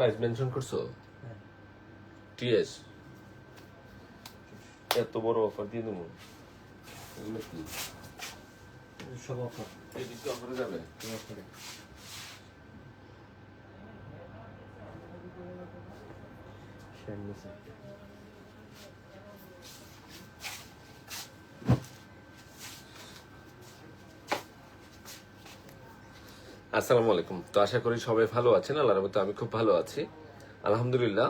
Price mention করছ? T S এত বড় অফার দিয়ে দেবো। এগুলো কি? সব অফার এই দিকটা অফারে যাবে? অফারে আসসালামু আলাইকুম। তো আশা করি সবাই ভালো আছেন, আল্লাহর রহমতে আমি খুব ভালো আছি। আলহামদুলিল্লাহ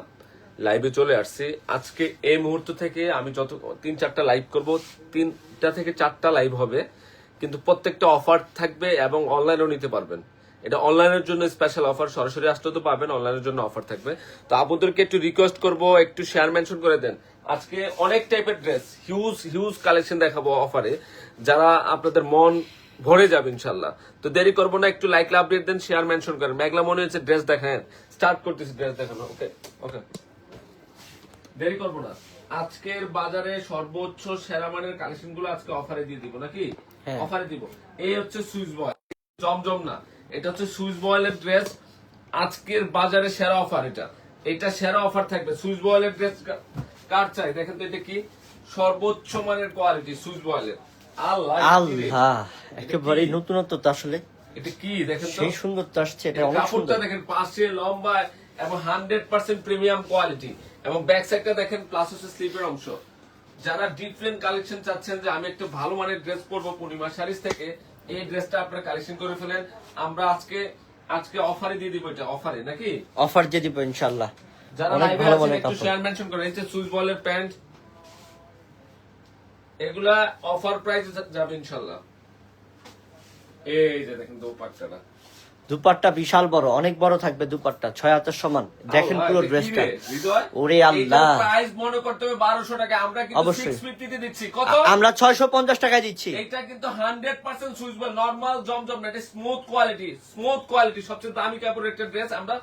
লাইভে চলে আসছি। আজকে এই মুহূর্ত থেকে আমি যত তিন চারটা লাইভ করব, তিনটা থেকে চারটা লাইভ হবে, কিন্তু প্রত্যেকটা অফার থাকবে এবং অনলাইনেও নিতে পারবেন। এটা অনলাইনের জন্য স্পেশাল অফার সরাসরি আসলে তো পাবেন অনলাইনের জন্য অফার থাকবে। তো আপনাদেরকে একটু রিকোয়েস্ট করব, একটু শেয়ার মেনশন করে দেন। আজকে অনেক টাইপের ড্রেস হিউজ হিউজ কালেকশন দেখাবো অফারে যারা আপনাদের মন ভরে যাবে ইনশাল্লাহ তো দেরি করব না একটু লাইক আপডেট দেন শেয়ার মেনশন করেন। মেঘলা মনে হচ্ছে ড্রেস দেখেন স্টার্ট করতেছি ড্রেস দেখানো ওকে ওকে দেরি করব না। আজকের বাজারে সর্বোচ্চ সেরা মানের কালেকশনগুলো আজকে অফারে দিয়ে দিব নাকি? হ্যাঁ। অফারে দিব। এই হচ্ছে সুইচ বয় জমজম না। এটা হচ্ছে সুইচ বয়েলের ড্রেস আজকের বাজারে সেরা অফার এটা। এটা সেরা অফার থাকবে। সুইচ বয়েলের ড্রেস কার চাই? দেখেন তো এটা কি? সর্বোচ্চ মানের কোয়ালিটি সুইচ বয়েলের আল্লাহ? আল্লাহ একেবারে নতুনত্ব তো আসলে। এটা কি? দেখেন তো। সেই আসছে এটা অনেক সুন্দর। দেখেন পাশে লম্বা এবং হান্ড্রেড পার্সেন্ট প্রিমিয়াম কোয়ালিটি এবং ব্যাক সাইডটা দেখেন প্লাস হচ্ছে স্লিপের অংশ। যারা ডিফারেন্ট কালেকশন চাচ্ছেন যে আমি একটা ভালো মানের ড্রেস পরবো পূর্ণিমা শাড়িজ থেকে এই ড্রেসটা আপনারা কালেকশন করে ফেলেন। আমরা আজকে আজকে অফারে দিয়ে দিব এটা অফারে নাকি? অফার দিয়ে দিব ইনশাল্লাহ যারা লাইভে আছেন একটু শেয়ার মেনশন করেন এই যে সুইচ বলের প্যান্ট এগুলা অফার প্রাইস যাবে ইনশাল্লাহ। এই যে দেখেন দোপাট্টাটা। দুপাট্টা বিশাল বড় অনেক বড় থাকবে দুপাট্টা ছয় হাতের সমান। দেখেন পুরো ড্রেসটা। ওরে আল্লাহ। প্রাইস মনে করতে হবে 1200 টাকা আমরা কিন্তু অবশ্যই। 650 তে দিচ্ছি। কত? আমরা ছয়শো পঞ্চাশ টাকায় দিচ্ছি। এটা কিন্তু 100% সুইচবল নরমাল জমজম এটা স্মুথ কোয়ালিটি স্মুথ কোয়ালিটি সবচেয়ে দামি কাপড়ের একটা ড্রেস আমরা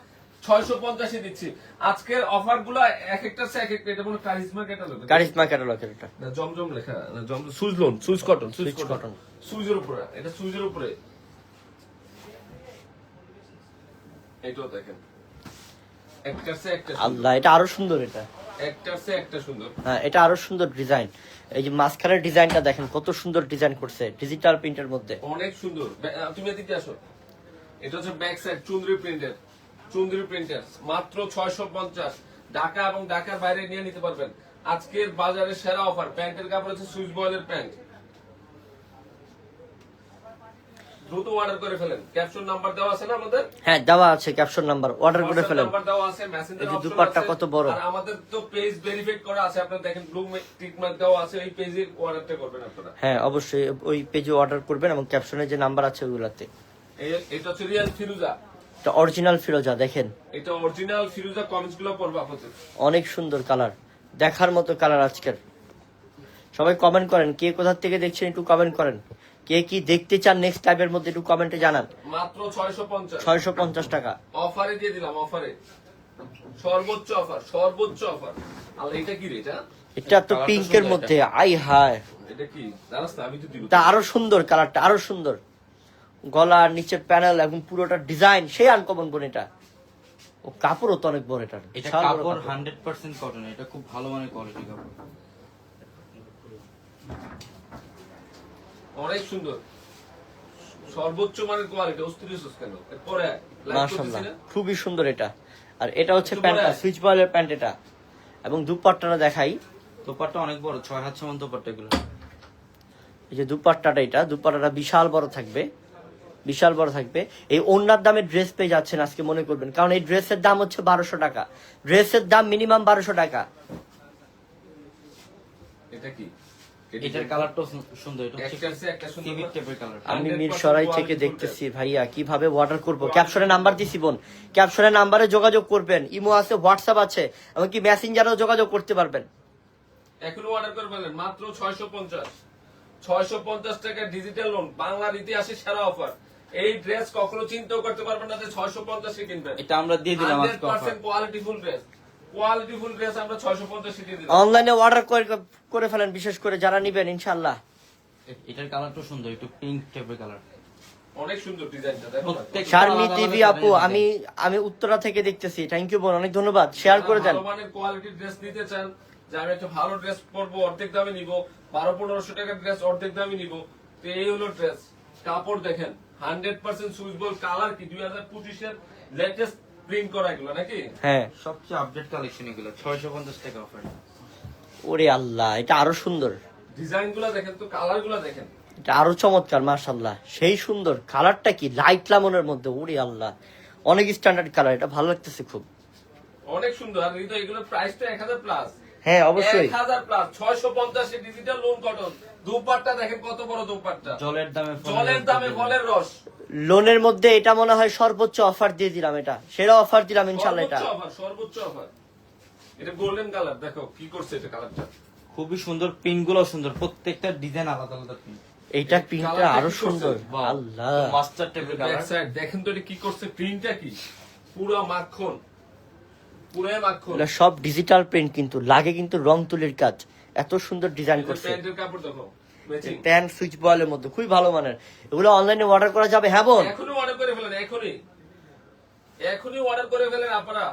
650 এ দিচ্ছি। আজকের অফারগুলো এক একটা এক একটা এটা মনে কারিজমা ক্যাটালগ কারিশমা ক্যাটালগের এটা জমজম লেখা না জমজম Swiss lawn Swiss cotton Swiss cotton. সুইচের উপরে এটা সুইচের উপরে। এটাও দেখেন। একটার সে একটা আল্লাহ এটা আরও সুন্দর এটা। একটার সে একটা সুন্দর। হ্যাঁ এটা আরও সুন্দর ডিজাইন। এই যে মাঝখানের ডিজাইনটা দেখেন কত সুন্দর ডিজাইন করছে ডিজিটাল প্রিন্টের মধ্যে। অনেক সুন্দর। তুমি এদিকে আসো। এটা হচ্ছে ব্যাক সাইড চুন্দ্রি প্রিন্টের চুন্দ্রি প্রিন্টার মাত্র ছয়শো পঞ্চাশ। ঢাকা এবং ঢাকার বাইরে নিয়ে নিতে পারবেন। আজকের বাজারে সেরা অফার প্যান্টের কাপড় হচ্ছে সুইচ বয়েলের প্যান্ট। দ্রুত অর্ডার করে ফেলেন। ক্যাপশন নাম্বার দেওয়া আছে না আমাদের? হ্যাঁ দেওয়া আছে ক্যাপশন নাম্বার অর্ডার করে ফেলেন। নাম্বার দেওয়া আছে মেসেঞ্জার অপশন দুপাট্টা কত বড়। আর আমাদের তো পেজ ভেরিফাইড করা আছে আপনারা দেখেন ব্লু টিক মার্ক দেওয়া আছে এই পেজে অর্ডারটা করবেন আপনারা। হ্যাঁ অবশ্যই ওই পেজে অর্ডার করবেন এবং ক্যাপশনে যে নাম্বার আছে ওগুলাতে এটা হচ্ছে রিয়াল ফিরুজা এটা অরিজিনাল ফিরোজা দেখেন। এটা অরিজিনাল ফিরুজা কমেন্টসগুলো পড়ব আপাতত অনেক সুন্দর কালার। দেখার মতো কালার আজকের। সবাই কমেন্ট করেন কে কোথা থেকে দেখছেন একটু কমেন্ট করেন। কে কি দেখতে চান নেক্সট লাইভের মধ্যে একটু কমেন্টে জানান। মাত্র ছয়শো পঞ্চাশ। ছয়শো পঞ্চাশ টাকা। অফারে দিয়ে দিলাম অফারে সর্বোচ্চ অফার সর্বোচ্চ অফার আর এটা কি রে এটা? এটা তো পিঙ্কের মধ্যে আই হায়। এটা কি? জানাস না আমি তো দিব। তা আরও সুন্দর কালারটা আরও সুন্দর। গলার নিচের প্যানেল এবং পুরোটা ডিজাইন সেই আনকমন বোন এটা। ও কাপড়ও তো অনেক বড় এটার এটা কাপড় কাপড়। হান্ড্রেড পার্সেন্ট কটন এটা খুব ভালো মানের কোয়ালিটি কাপড়। অনেক সুন্দর। সর্বোচ্চ মানের কোয়ালিটি অস্থির কেন? এরপরে মাশাআল্লাহ খুবই সুন্দর এটা। আর এটা হচ্ছে প্যান্টটা সুইচ বয়েলের প্যান্ট এটা। এবং দুপাট্টাটা দেখাই। দোপাট্টা অনেক বড় ছয় হাত সমান দোপাট্টা এগুলো। এই যে দুপাট্টাটা এটা দুপাট্টাটা বিশাল বড় থাকবে। বিশাল বড় থাকবে। এই ওনার দামে ড্রেস পেয়ে যাচ্ছেন আজকে মনে করবেন। কারণ এই ড্রেসের দাম হচ্ছে বারোশো টাকা। ড্রেসের দাম মিনিমাম বারোশো টাকা। এটা কি? এটার কালারটাও সুন্দর এটা হচ্ছে একটার চেয়ে একটা সুন্দর টাইপের কালার আমি 100% মিরসরাই থেকে দেখতেছি ভাইয়া কীভাবে অর্ডার করব? ক্যাপশনে নাম্বার দিছি বোন। ক্যাপশনে নাম্বারে যোগাযোগ করবেন। ইমো আছে হোয়াটসঅ্যাপ আছে এমনকি মেসেঞ্জারেও যোগাযোগ করতে পারবেন। এখনও অর্ডার করে মাত্র ছয়শো পঞ্চাশ। ছয়শো পঞ্চাশ টাকা ডিজিটাল লোন বাংলার ইতিহাসে সেরা অফার এই ড্রেস কখনো চিন্তাও করতে পারবেন না যে ছয়শো পঞ্চাশে কিনবেন। এটা আমরা দিয়ে দিলাম hundred percent quality full dress quality full dress আমরা ছয়শো পঞ্চাশে দিয়ে দিলাম। অনলাইনে অর্ডার করে ফেলেন বিশেষ করে যারা নিবেন ইনশাল্লাহ এটার কালারটা সুন্দর একটু পিঙ্ক টাইপের কালার অনেক সুন্দর ডিজাইনটা দেখো। শারমি টিভি আপু আমি আমি উত্তরা থেকে দেখতেছি। থ্যাংক ইউ বোন অনেক ধন্যবাদ। শেয়ার করে দেন। ভালো মানের কোয়ালিটির ড্রেস নিতে চান যে আমি একটা ভালো ড্রেস পরবো অর্ধেক দামে নিব বারো পনেরোশো টাকার ড্রেস অর্ধেক দামে নিব তো এই হলো ড্রেস কাপড় দেখেন হান্ড্রেড পার্সেন্ট সুইচবল কালার কি? দুই হাজার পঁচিশের লেটেস্ট প্রিন্ট করা এগুলো নাকি? হ্যাঁ। সবচেয়ে আপডেট কালেকশন এগুলো ছয়শো পঞ্চাশ টাকা অফার ওরে আল্লাহ এটা আরও সুন্দর। ডিজাইনগুলা দেখেন তো কালারগুলা দেখেন। এটা আরও চমৎকার মাশাল্লাহ সেই সুন্দর। কালারটা কি? লাইট লামনের মধ্যে ওরে আল্লাহ। অনেক স্ট্যান্ডার্ড কালার এটা ভালো লাগতেছে খুব। অনেক সুন্দর। আর এগুলোর প্রাইসটা এক হাজার প্লাস হ্যাঁ অবশ্যই। এক হাজার প্লাস ছয়শো পঞ্চাশে ডিজিটাল লোন কটন দুপাট্টা দেখেন কত বড় দুপাট্টা। জলের দামে জলের দামে ফলের রস। লোনের মধ্যে এটা মনে হয় সর্বোচ্চ অফার দিয়ে দিলাম এটা। সেরা অফার দিলাম ইনশাল্লাহ এটা। সর্বোচ্চ অফার সর্বোচ্চ অফার। এটা গোল্ডেন কালার দেখো কি করছে এটা কালারটা খুবই সুন্দর প্রিন্টগুলো সুন্দর প্রত্যেকটা ডিজাইন আলাদা আলাদা প্রিন্ট এইটা প্রিন্টটা কালারটা আরও সুন্দর। আল্লাহ। মাস্টার টাইপের ব্যাক কালার সাইড দেখেন তো এটা কি করছে? প্রিন্টটা কি? পুরো মাখন। পুরো মাখন। সব ডিজিটাল প্রিন্ট কিন্তু লাগে কিন্তু রং তুলির কাজ। এত সুন্দর ডিজাইন করছে। প্যান্টের কাপড় দেখো ম্যাচিং প্যান্ট সুইচ বয়েলের মধ্যে খুবই ভালো মানের। এগুলো অনলাইনে অর্ডার করা যাবে? হ্যাঁ বোন। এখনই অর্ডার করে ফেলেন এখনই। এখনই অর্ডার করে ফেলেন আপনারা।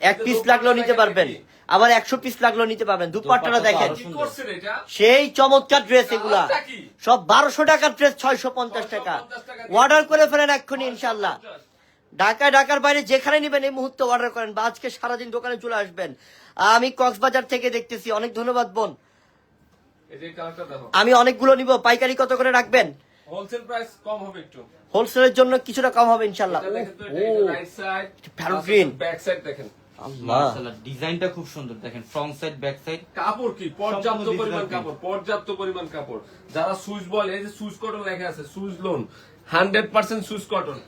এক পিস লাগলেও নিতে পারবেন। আবার একশো পিস লাগলেও নিতে পারবেন। দুপাট্টাটা দেখেন। সেই চমৎকার ড্রেস এগুলা। সব বারোশো টাকার ড্রেস ছয়শো পঞ্চাশ টাকা। অর্ডার করে ফেলেন এক্ষুনি ইনশাল্লাহ ঢাকায় ঢাকার বাইরে যেখানে নেবেন এই মুহূর্তে অর্ডার করেন বা আজকে সারাদিন দোকানে চলে আসবেন। আমি কক্সবাজার থেকে দেখতেছি। অনেক ধন্যবাদ বোন এই যে কালারটা দেখো আমি অনেকগুলো নিব। পাইকারি কত করে রাখবেন? হোলসেল প্রাইস কম হবে একটু। হোলসেলের জন্য কিছুটা কম হবে ইনশাল্লাহ এটা দেখেন তো ও। এটা right side parrot green। Back side দেখেন। ডিজাইনটা খুব সুন্দর। দেখেন ফ্রন্ট সাইড ব্যাক সাইড কাপড় কি? পর্যাপ্ত পরিমাণ কাপড় পর্যাপ্ত পরিমাণ কাপড়। যারা সুইচ বলে এই যে সুইচ কটন লেখা আছে Swiss lawn hundred percent Swiss cotton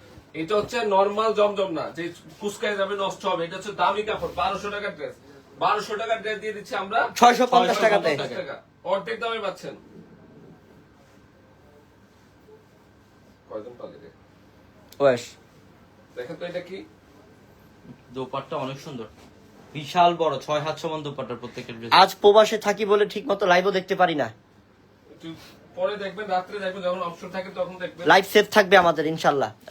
এটা হচ্ছে নর্মাল জমজম না যে কুচকায় যাবে নষ্ট হবে। এটা হচ্ছে দামি কাপড় বারোশো টাকার ড্রেস বারোশো টাকার ড্রেস দিয়ে দিচ্ছি আমরা ছয়শো পঞ্চাশ টাকাতে। 650 টাকা অর্ধেক দামে পাচ্ছেন। কয়জন পালে রে? ওয়েস। দেখেন তো এটা কি? দোপাট্টা অনেক সুন্দর। বিশাল বড় ছয় হাত সমান দোপাট্টার প্রত্যেকের আজ প্রবাসে থাকি বলে ঠিক মতো লাইভও দেখতে পারি না। একটু পরে দেখবেন রাত্রে দেখবেন যখন অপশন থাকে তখন দেখবেন। লাইভ সেভ থাকবে আমাদের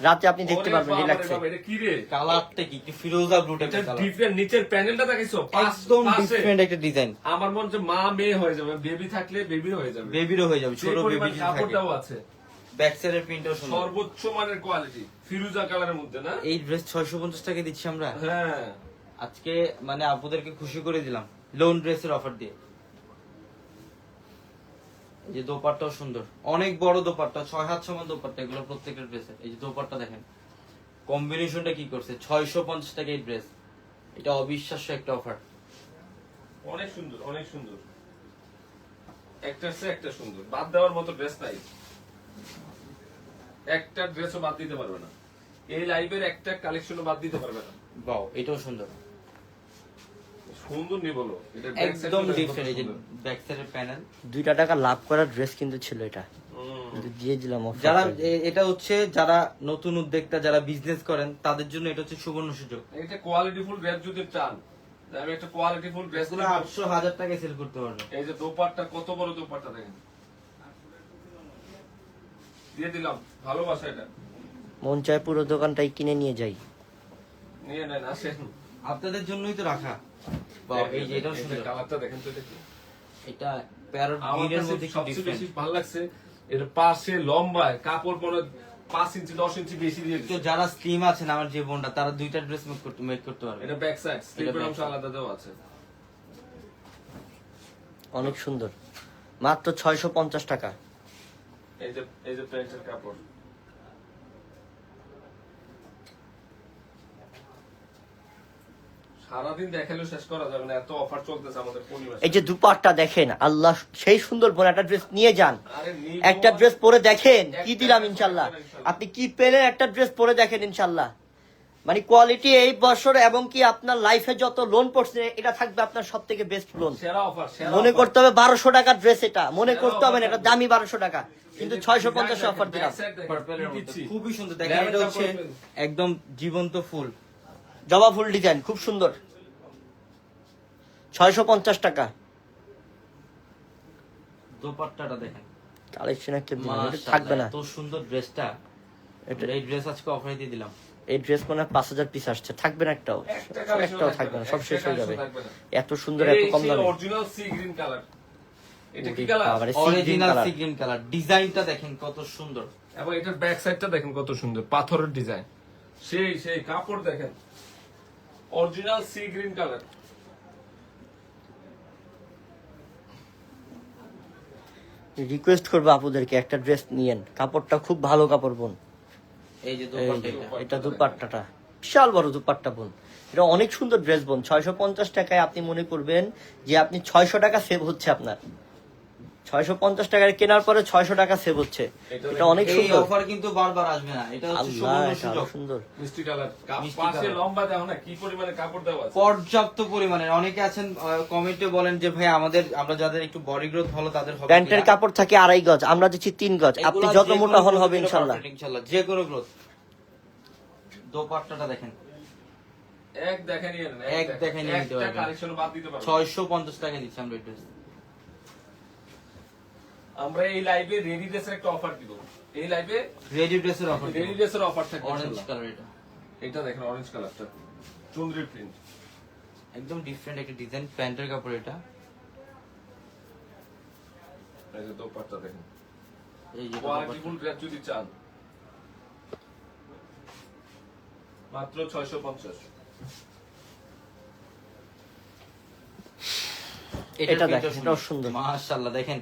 রাতে আপনি দেখতে পারবেন রিল্যাক্সে এটা কি রে? কালারটা কি? কি ফিরোজা ব্লু টাইপের কালার ডিফারেন্ট নিচের প্যানেলটা দেখাইছো? একদম ডিফারেন্ট একটা ডিজাইন আমার মনে হচ্ছে মা মেয়ে হয়ে যাবে বেবি থাকলে বেবি হয়ে যাবে। বেবিরও হয়ে যাবে যে ছোট বেবি কাপড়টাও আছে। ব্যাক সাইডের প্রিন্টও সুন্দর। সর্বোচ্চ মানের কোয়ালিটি ফিরুজা কালারের মধ্যে না? এই ড্রেস ছয়শো পঞ্চাশ টাকা দিচ্ছি আমরা। হ্যাঁ। আজকে মানে আপুদেরকে খুশি করে দিলাম লোন ড্রেসের অফার দিয়ে। এই যে দোপাট্টাও সুন্দর। অনেক বড় দোপাট্টা ছয় হাত সমান দোপাট্টা এগুলো প্রত্যেকের ড্রেসের এই যে দোপাট্টা দেখেন কম্বিনেশনটা কি করছে? ছয়শো পঞ্চাশ টাকা এই ড্রেস এটা অবিশ্বাস্য একটা অফার অনেক সুন্দর অনেক সুন্দর। একটার চেয়ে একটা সুন্দর। বাদ দেওয়ার মতো ড্রেস নাই। একটা ড্রেসও বাদ দিতে পারবে না। এই লাইভের একটা কালেকশনও বাদ দিতে পারবে না। বাও এটাও সুন্দর সুন্দর নি বলো এটা back side একদম ডিফারেন্ট এই যে ব্যাক সাইডের প্যানেল দুইটা টাকা লাভ করার ড্রেস কিন্তু ছিল এটা। দিয়ে দিলাম যারা এটা হচ্ছে যারা নতুন উদ্যোক্তা যারা বিজনেস করেন তাদের জন্য এটা হচ্ছে সুবর্ণ সুযোগ। এটা কোয়ালিটি ফুল ড্রেস যদি চান আমি একটা কোয়ালিটি ফুল ড্রেস এগুলো আটশো হাজার টাকায় সেল করতে পারবেন এই যে দোপাট্টা কত বড় দোপাট্টা দেখেন। দিয়ে দিলাম ভালোবাসা এটা। মন চায় পুরো দোকানটাই কিনে নিয়ে যাই। নিয়ে নেন আসেন। আপনাদের জন্যই তো রাখা। এই যে এটাও সুন্দর। কালারটা দেখেন তো এটা কি? এটা প্যারট আমার গ্রিনের মধ্যে কি সবচেয়ে বেশি ভালো লাগছে এর পাশে লম্বায় কাপড় পরে পাঁচ ইঞ্চি দশ ইঞ্চি বেশি দিয়ে তো যারা স্লিম আছেন আমার যে বোনটা তারা দুইটা ড্রেস মেক করতে মেক করতে পারবে। এটা ব্যাক সাইড স্লিপের অংশ আলাদা দেওয়া আছে। অনেক সুন্দর। মাত্র ছয়শো পঞ্চাশ টাকা। এই যে এই যে প্যান্টের কাপড়। সারাদিন দেখালেও শেষ করা যাবে না এত অফার চলতেছে আমাদের পরিবেশ এই যে দুপাটটা দেখেন আল্লাহ সেই সুন্দর বোন একটা ড্রেস নিয়ে যান। একটা ড্রেস পরে দেখেন কি দিলাম ইনশাল্লাহ। আপনি কি পেলেন একটা ড্রেস পরে দেখেন ইনশাল্লাহ। মানে কোয়ালিটি এই বছর এবং কি আপনার লাইফে যত লোন পড়ছে এটা থাকবে আপনার সব থেকে বেস্ট লোন সেরা অফার সেরা মনে করতে হবে বারোশো টাকার ড্রেস এটা। মনে করতে হবে না এটা দামি বারোশো টাকা। কিন্তু ছয়শো পঞ্চাশ অফার দিলাম। খুবই সুন্দর। দেখেন এটা হচ্ছে একদম জীবন্ত ফুল। জবা ফুল ডিজাইন খুব সুন্দর। ছয়শো পঞ্চাশ টাকা। দোপাট্টাটা দেখেন। কালেকশন একটা থাকবে না। এত সুন্দর ড্রেসটা। এটা- এই ড্রেস আজকে অফারে দিয়ে দিলাম। এই ড্রেস মানে পাঁচ হাজার পিস আসছে। থাকবে না একটাও? একটাও থাকবে না সব শেষ হয়ে যাবে। এত সুন্দর এত কম দামে। অরিজিনাল সি গ্রিন কালার এটা কি colour original sea green colour ডিজাইনটা দেখেন কত সুন্দর। এবং এটার ব্যাক সাইডটা দেখেন কত সুন্দর পাথরের ডিজাইন সেই সেই কাপড় দেখেন। Original sea green colour request করব আপুদেরকে একটা ড্রেস নিয়েন। কাপড়টা খুব ভালো কাপড় বোন। এই যে দোপাট্টা এটা। এটা দুপাট্টাটা। বিশাল বড় দুপাট্টা বোন। এটা অনেক সুন্দর ড্রেস বোন। ছয়শো পঞ্চাশ টাকায় আপনি মনে করবেন যে আপনি ছয়শো টাকা সেভ হচ্ছে আপনার। ছয়শো পঞ্চাশ টাকায় কেনার পরে ছয়শো টাকা সেভ হচ্ছে। এটা এটা অনেক এই সুন্দর। অফার কিন্তু বারবার আসবে না। এটা হচ্ছে এটা সুন্দর। মিষ্টি কালার। পাশে লম্বা দেখো না কি পরিমাণে কাপড় দেওয়া আছে? পর্যাপ্ত পরিমাণে। অনেকে আছেন কমেন্টে বলেন যে ভাই আমাদের আমরা যাদের একটু বডি গ্রোথ ভালো তাদের হবে প্যান্টের কাপড় থাকে আড়াই গজ আমরা দিচ্ছি তিন গজ। আপনি যত মোটা হন হবে growth ইনশাল্লাহ। যে কোনো গ্রোথ দোপাট্টাটা দেখেন। এক দেখেন এক দেখে নিয়ে নিতে একটা পারবেন। কালেকশন বাদ দিতে পারব ছয়শো পঞ্চাশ টাকা দিচ্ছি আমরা ড্রেস আমরা এই লাইভে রেডি ড্রেসের একটা অফার দিব। এই লাইভে রেডি ড্রেসের অফার রেডি ড্রেসের অফার থাকবে অরেঞ্জ কালার এটা। এটা দেখেন অরেঞ্জ কালারটা চুনরি প্রিন্ট একদম ডিফারেন্ট একটা ডিজাইন প্যান্টের কাপড় এটা। এই যে দোপাট্টা দেখেন। এই যে কোয়ালিটি ফুল ড্রেস যদি চান। মাত্র 650 এটা দেখেন, এটাও সুন্দর। মাশাআল্লাহ দেখেন।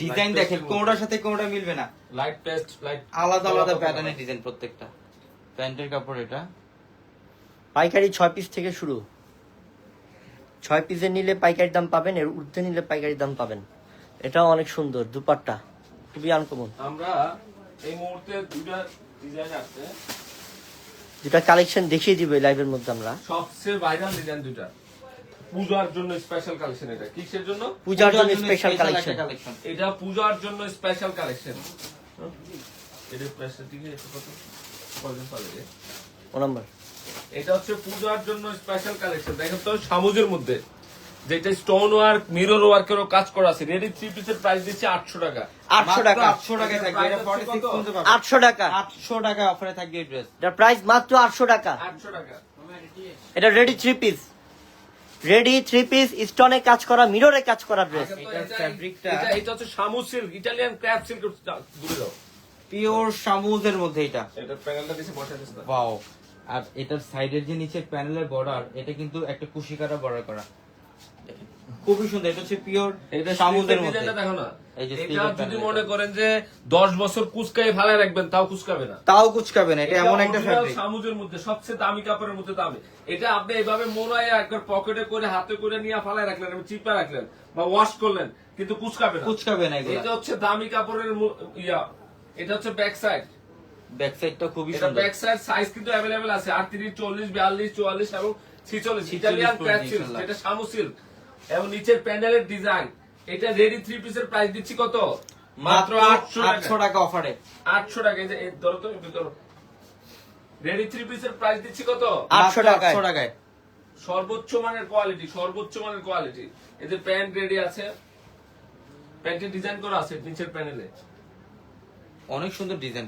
ডিজাইন দেখেন কোনটার সাথে কোনটা মিলবে না। লাইট পেস্ট লাইট আলাদা আলাদা প্যাটার্নের ডিজাইন প্রত্যেকটা। প্যান্টের কাপড় এটা। পাইকারি ছয় পিস থেকে শুরু। ছয় পিসের নিলে পাইকারি দাম পাবেন এর ঊর্ধ্বে নিলে পাইকারি দাম পাবেন। এটাও অনেক সুন্দর দুপাট্টা। খুবই আনকমন আমরা এই মুহূর্তে দুটা ডিজাইন আছে। দুটা কালেকশন দেখিয়ে দিবে লাইভের মধ্যে আমরা। সবচেয়ে ভাইরাল ডিজাইন দুটা পূজার জন্য স্পেশাল কালেকশন এটা। কিসের জন্য? পূজার জন্য স্পেশাল কালেকশন এটা পূজার জন্য স্পেশাল কালেকশন এটা কত? কয়জন পাবে ও নাম্বার। এটা হচ্ছে পূজার জন্য স্পেশাল কালেকশন দেখেন তো সামুজের মধ্যে। যেটা স্টোন ওয়ার্ক মিরর ওয়ার্কেরও কাজ করা আছে। রেডি থ্রি পিসের প্রাইস দিচ্ছে আটশো টাকা। আটশো টাকা। আটশো টাকা থাকবে। এটা 46 পর্যন্ত পাবেন। আটশো টাকা। আটশো টাকা অফারে থাকবে ড্রেস প্রাইস মাত্র আটশো টাকা। আটশো টাকা। এটা ready three piece ready three piece স্টোনে কাজ করা মিররে কাজ করা ড্রেস এটা- হচ্ছে শামু সিল্ক ইটালিয়ান ক্র্যাপ সিল্ক দূরে দাও। পিওর সামুজের মধ্যে এটা। এটা প্যানেলটা দিছে বসা দিছে ওয়াও আর এটার সাইডের যে নিচে প্যানেলের বর্ডার এটা কিন্তু একটা কুশি কাটা বর্ডার করা খুবই সুন্দর এটা হচ্ছে পিওর এটা সামুজের মধ্যে। দেখো না। এটা যদি মনে করেন যে দশ বছর কুচকাই ভালো রাখবেন তাও কুচকাবে না। তাও কুচকাবে না এটা এমন একটা ফ্যাব্রিক সামুজের মধ্যে সবচেয়ে দামি কাপড়ের মধ্যে দামি। এটা আপনি এইভাবে মোড়ায় একবার পকেটে করে হাতে করে নিয়ে ফালায় রাখলেন এবং চিপা রাখলেন বা ওয়াশ করলেন কিন্তু কুচকাবে না। কুচকাবে না এটা হচ্ছে দামি কাপড়ের ইয়া এটা হচ্ছে ব্যাক সাইড ব্যাক সাইডটা খুবই সুন্দর। ব্যাক সাইড সাইজ কিন্তু অ্যাভেলেবেল আছে আটত্রিশ চল্লিশ বিয়াল্লিশ চুয়াল্লিশ এবং ছিচল্লিশ। 46 ইটালিয়ান ইনশাল্লাহ। যেটা সামু সিল্ক এবং নিচের প্যান্ডেলের ডিজাইন এটা রেডি থ্রি পিসের প্রাইস দিচ্ছি কত? মাত্র আটশো আটশো টাকা অফারে আটশো টাকা এই যে ধরো তো ধরো। রেডি থ্রি পিসের প্রাইস দিচ্ছি কত? আটশো টাকায়। আটশো টাকায়। সর্বোচ্চ মানের কোয়ালিটি সর্বোচ্চ মানের কোয়ালিটি এতে প্যান্ট রেডি আছে। প্যান্টের ডিজাইন করা আছে নিচের প্যানেলে অনেক সুন্দর ডিজাইন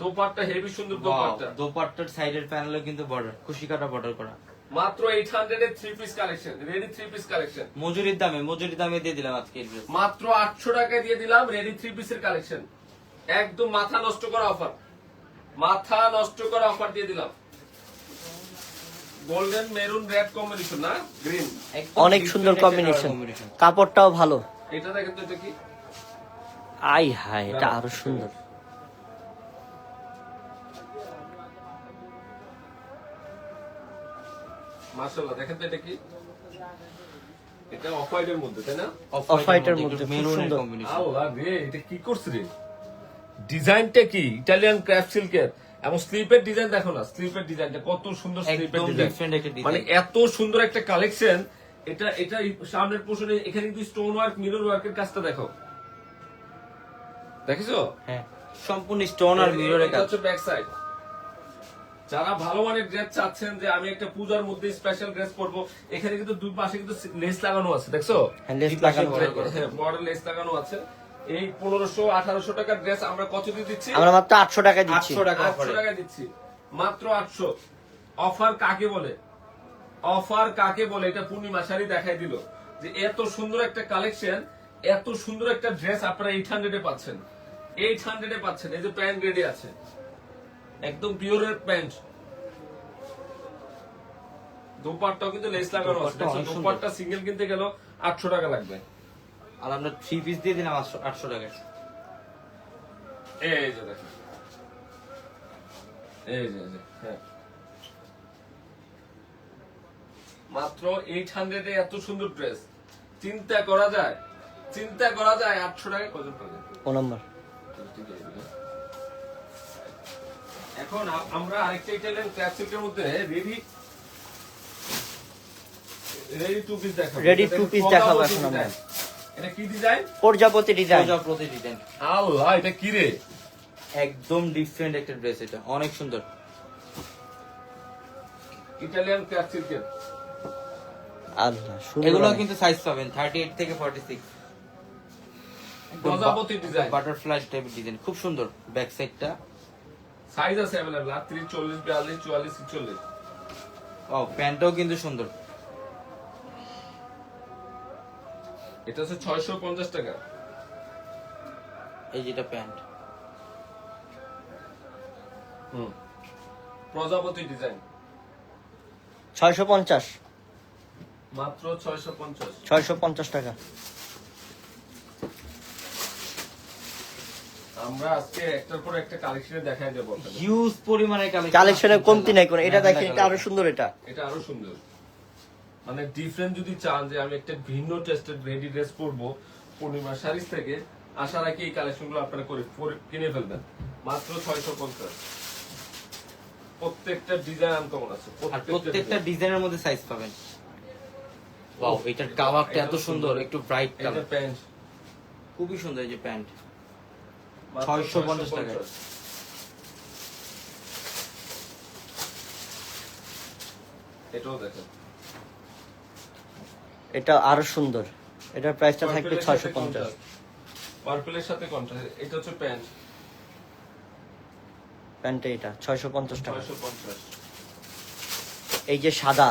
দোপাট্টা হেভি সুন্দর দোপাট্টা। দোপাট্টার সাইডের প্যানেলে কিন্তু বর্ডার খুশি কাটা বর্ডার করা। মাত্র এইট হান্ড্রেড এর three piece collection ready three piece collection মজুরির দামে মজুরির দামে দিয়ে দিলাম আজকে মাত্র আটশো টাকায় দিয়ে দিলাম রেডি থ্রি পিসের কালেকশন একদম মাথা নষ্ট করা অফার মাথা নষ্ট করা অফার দিয়ে দিলাম। গোল্ডেন মেরুন রেড কম্বিনেশন না? গ্রিন অনেক সুন্দর কম্বিনেশন কাপড়টাও ভালো। এটা দেখেন তো এটা কি? আই হাই এটা আরও সুন্দর। মার্শাল্লাহ দেখেন তো এটা কি? এটা অফ হোয়াইটের মধ্যে তাই না? white এর মধ্যে সুন্দর। কম্বিনেশন আল্লাহ রে এটা কি করছে রে? ডিজাইনটা কি? ইটালিয়ান ক্র্যাফট সিল্কের এবং স্লিপের ডিজাইন দেখো না স্লিপের ডিজাইনটা কত সুন্দর স্লিপের ডিজাইন। মানে এত সুন্দর একটা কালেকশন এটা এটা সামনের পোর্শনে এখানে কিন্তু স্টোন ওয়ার্ক মিরর ওয়ার্কের কাজটা দেখো। দেখেছ? হ্যাঁ সম্পূর্ণ স্টোন আর মিররের কাজ। হচ্ছে ব্যাক সাইড যারা ভালো মানের ড্রেস চাচ্ছেন যে আমি একটা পূজার মধ্যে স্পেশাল ড্রেস পরবো এখানে কিন্তু দুই পাশে কিন্তু লেস লাগানো আছে দেখছ? হ্যাঁ, লাগানো হ্যাঁ বর্ডার লেস লাগানো আছে। এই পনেরোশো আঠারোশো টাকার ড্রেস আমরা কত দিয়ে দিচ্ছি? আমরা মাত্র আটশো টাকা দিচ্ছি। আটশো টাকা আটশো টাকা দিচ্ছি। মাত্র আটশো। অফার কাকে বলে? অফার কাকে বলে? এটা পূর্ণিমা শাড়ি দেখাই দিল। যে এত সুন্দর একটা কালেকশন এত সুন্দর একটা ড্রেস আপনারা এইট হান্ড্রেডে পাচ্ছেন। এইট হান্ড্রেডে পাচ্ছেন। এই যে প্যান্ট রেডি আছে। একদম পিওরের প্যান্ট দোপাট্টাও কিন্তু লেস লাগানো আছে। দোপাট্টা সিঙ্গেল কিনতে গেল আটশো টাকা লাগবে। আর আমরা থ্রি পিস দিয়ে দিলাম আটশো টাকায় এই যে দেখেন। এই যে হ্যাঁ। মাত্র এইট হান্ড্রেডে এত সুন্দর ড্রেস চিন্তা করা যায়। চিন্তা করা যায় আটশো টাকা কত পাবে? ও নম্বর এখন আমরা আরেকটা ইটালিয়ান ক্লাসিকের মধ্যে রেডি রেডি টু পিস দেখাবো। দেখেন piece প্রজাপতি দেখাবো এখন আমরা। এটা কি ডিজাইন প্রজাপতি ডিজাইন প্রতি ডিজাইন আল্লাহ এটা কি রে? একদম ডিফারেন্ট একটা ড্রেস এটা। অনেক সুন্দর। ইটালিয়ান ক্লাসিকের আল্লাহ এগুলো কিন্তু সাইজ পাবেন থার্টি এইট থেকে ফর্টি সিক্স প্রজাপতি ডিজাইন বাটারফ্লাই টাইপের ডিজাইন খুব সুন্দর। ব্যাক সাইডটা সাইজ আছে অ্যাভেলেবল আটত্রিশ চল্লিশ বিয়াল্লিশ চুয়াল্লিশ ছিচল্লিশ। ও প্যান্টটাও কিন্তু সুন্দর। এটা হচ্ছে ছয়শো পঞ্চাশ টাকা। এই যেটা প্যান্ট। হুম। প্রজাপতি ডিজাইন। ছয়শো পঞ্চাশ। মাত্র ছয়শো পঞ্চাশ। ছয়শো পঞ্চাশ টাকা। আমরা আজকে একটার পর একটা কালেকশনে দেখাই দেবো হিউজ পরিমাণে কালেকশন কালেকশনের কমতি নাই কোনো। এটা দেখেন এটা আরও সুন্দর এটা। এটা আরও সুন্দর। মানে ডিফারেন্ট যদি চান যে আমি একটা ভিন্ন টেস্টেড রেডি ড্রেস পরবো পূর্ণিমা শাড়িজ থেকে আশা রাখি এই কালেকশনগুলো আপনারা করে কিনে ফেলবেন। মাত্র ছয়শো পঞ্চাশ। প্রত্যেকটা ডিজাইন আনকমন আছে। প্রত্যেকটা ডিজাইনের মধ্যে সাইজ পাবেন। ওয়াও এটার কালারটা এত সুন্দর। একটু ব্রাইট কালার প্যান্ট। খুবই সুন্দর এই যে প্যান্ট। মাত্র 650 টাকায়। এটাও দেখেন। এটা আরও সুন্দর। এটার প্রাইসটা থাকবে ছয়শো পঞ্চাশ। পার্পলের সাথে কন্ট্রাস্ট এটা হচ্ছে প্যান্ট প্যান্টে এটা ছয়শো পঞ্চাশ টাকা। ছয়শো পঞ্চাশ। এই যে সাদা।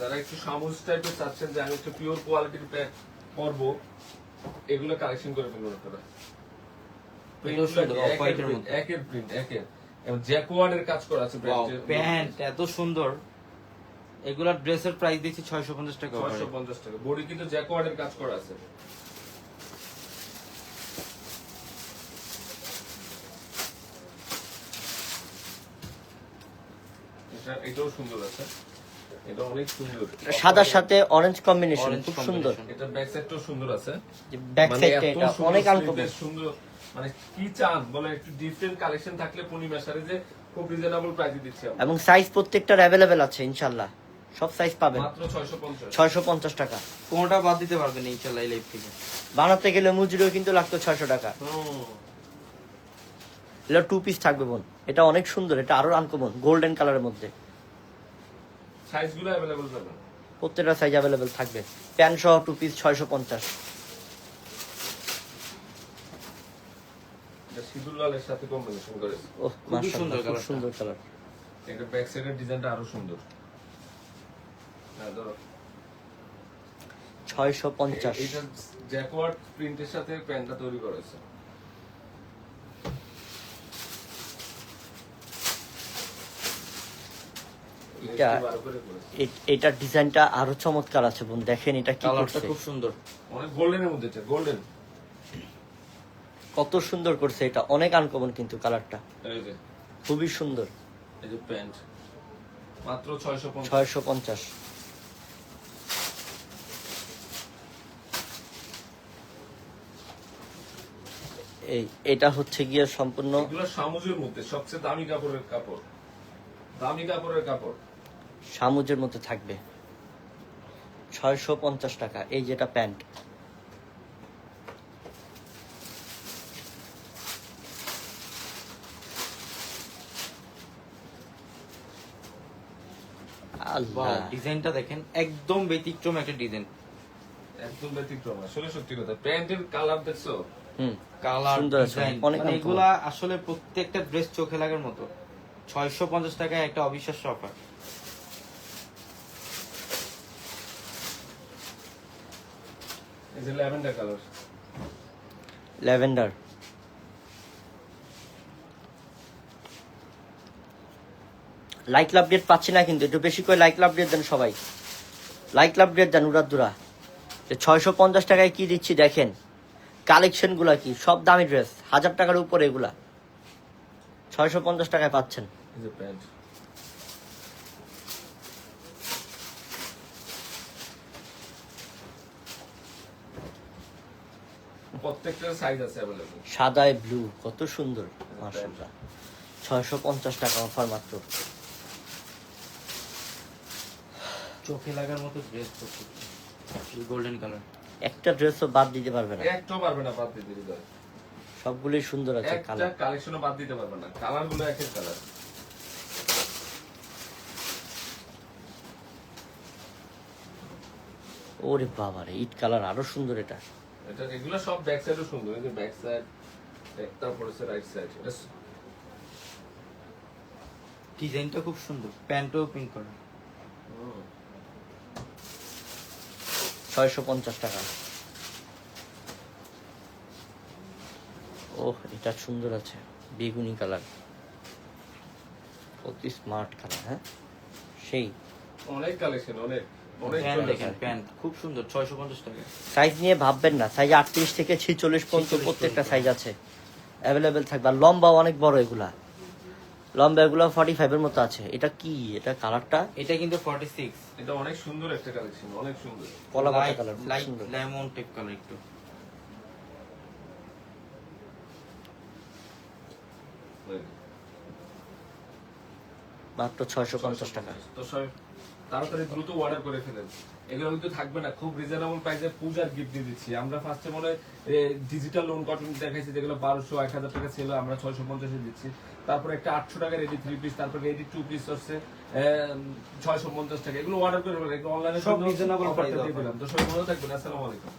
যারা একটু সামুজ টাইপের চাচ্ছেন যে আমি একটু পিওর কোয়ালিটির প্যাক পরবো এগুলো কালেকশন করে ফেলব আপনারা। এগুলো সুন্দর, একের off-white এর print, মধ্যে। একের প্রিন্ট একের। এবং জ্যাকোয়ার্ডের কাজ করা আছে প্যান্ট এত সুন্দর। এগুলার ড্রেসের প্রাইস দিচ্ছি ছয়শো পঞ্চাশ টাকা ছয়শো করে। পঞ্চাশ টাকা। বডি কিন্তু জ্যাকোয়ার্ডের কাজ করা আছে। এটাও সুন্দর আছে। এটা অনেক সুন্দর। সাদার সাথে অরেঞ্জ কম্বিনেশন খুব সুন্দর। এটা ব্যাক সাইডটাও সুন্দর আছে। ব্যাক সাইডটা এটা অনেক আনকমন সুন্দর মানে কি চান? বলে একটু ডিফারেন্ট কালেকশন থাকলে পূর্ণিমা সারে যে খুব রিজনেবল প্রাইসে দিচ্ছি আমরা। এবং সাইজ প্রত্যেকটার अवेलेबल আছে ইনশাআল্লাহ। সব সাইজ পাবেন। মাত্র 650 650 টাকা। কোনটা বাদ দিতে পারবেন ইনশাআল্লাহ লাইভ থেকে। বানাতে গেলে মজুরিও কিন্তু লাগতো 600 টাকা। হুম। এটা টু পিস থাকবে বোন। এটা অনেক সুন্দর এটা আরও রান কমন গোল্ডেন কালারের মধ্যে সাইজগুলো अवेलेबल থাকবে প্রত্যেকটা সাইজ अवेलेबल থাকবে। প্যান্ট সহ টু পিস 650 এটা সিঁদুর লালের সাথে কম্বিনেশন করে। ও খুবই সুন্দর খুব সুন্দর কালার এটা ব্যাক সাইডের ডিজাইনটা আরও সুন্দর। হ্যাঁ ধরো। ছয়শো পঞ্চাশ। এটা জ্যাকওয়ার্ড প্রিন্টের সাথে প্যান্টটা তৈরি করেছে এটা বার করে করেছে। এ- এটার ডিজাইনটা আরও চমৎকার আছে বোন দেখেন এটা কি করছে। খুব সুন্দর। অনেক গোল্ডেনের মধ্যে এটা গোল্ডেন কত সুন্দর করছে এটা। অনেক আনকমন কিন্তু কালারটা এই খুবই সুন্দর। এই যে প্যান্ট মাত্র এই এটা হচ্ছে গিয়ে সম্পূর্ণ এগুলো সামুজের মধ্যে সবচেয়ে দামি কাপড়ের কাপড়। দামি কাপড়ের কাপড়। সামুজের মধ্যে থাকবে। ছয়শো পঞ্চাশ টাকা এই যেটা প্যান্ট। ডিজাইনটা দেখেন একদম ব্যতিক্রম একটা ডিজাইন একদম ব্যতিক্রম আসলে সত্যি কথা প্যান্টের কালার দেখছ? কালার ডিজাইন অনেক মানে এগুলা আসলে প্রত্যেকটা ড্রেস চোখে লাগার মতো। ছয়শো পঞ্চাশ টাকায় একটা অবিশ্বাস্য offer lavender colour lavender like love date পাচ্ছি না কিন্তু একটু বেশি করে লাইক লাভ ডেট দেন সবাই। লাইক লাভ ডেট দেন উড়াদুরা ছয়শো পঞ্চাশ টাকায় কি দিচ্ছি দেখেন। কালেকশনগুলা কি? সব দামি ড্রেস হাজার টাকার উপরে এগুলা। ছয়শো পঞ্চাশ টাকায় পাচ্ছেন। যে সাদায় ব্লু কত সুন্দর ছয়শো পঞ্চাশ টাকা অফার মাত্র। চোখে লাগার মতো ড্রেস গোল্ডেন কালার একটা ড্রেসও বাদ দিতে পারবে না। একটাও পারবে না বাদ দিতে হৃদয়। সবগুলোই সুন্দর আছে কালার একটা কালেকশনও বাদ দিতে পারবে না। কালারগুলো একের কালার ওরে বাবা রে ইট কালার আরও সুন্দর এটা। এটা এগুলো সব ব্যাক সাইডও সুন্দর। এই যে ব্যাক সাইড তারপরে রাইট সাইড এটা ডিজাইনটা খুব সুন্দর। প্যান্টও পিঙ্ক করা ছয়শো পঞ্চাশ টাকা। ওহ এটা সুন্দর আছে। বেগুনি কালার। অতি স্মার্ট কালার হ্যাঁ? সেই। অনেক কালেকশন অনেক খুব সুন্দর ছয়শো পঞ্চাশ টাকা। সাইজ নিয়ে ভাববেন না সাইজ আটত্রিশ থেকে ছিচল্লিশ পর্যন্ত প্রত্যেকটা সাইজ আছে। অ্যাভেলেবেল থাকবে। আর লম্বা অনেক বড় এগুলা। লম্বা এগুলো ফর্টি ফাইভের মতো আছে। এটা কি? এটা কালারটা এটা কিন্তু ফর্টি সিক্স এটা অনেক সুন্দর একটা কালেকশন অনেক সুন্দর। কলা পাতা কালার লাইট লেমন কালার একটু। মাত্র ছয়শো পঞ্চাশ টাকা। তো তাড়াতাড়ি দ্রুত অর্ডার করে ফেলেন। এগুলো কিন্তু থাকবে না খুব রিজনেবল প্রাইসে পূজার গিফট দিয়ে দিচ্ছি। আমরা ফার্স্টে মনে ডিজিটাল লোন কটন দেখাইছি যেগুলো বারোশো এক হাজার টাকা ছিল আমরা ছয়শো পঞ্চাশে দিচ্ছি। তারপরে একটা আটশো টাকার এডি থ্রি পিস তারপরে এডি টু পিস হচ্ছে ছয়শো পঞ্চাশ টাকা। এগুলো অর্ডার করে এগুলো অনলাইনে সব তো সবাই ভালো থাকবেন আসসালামু আলাইকুম।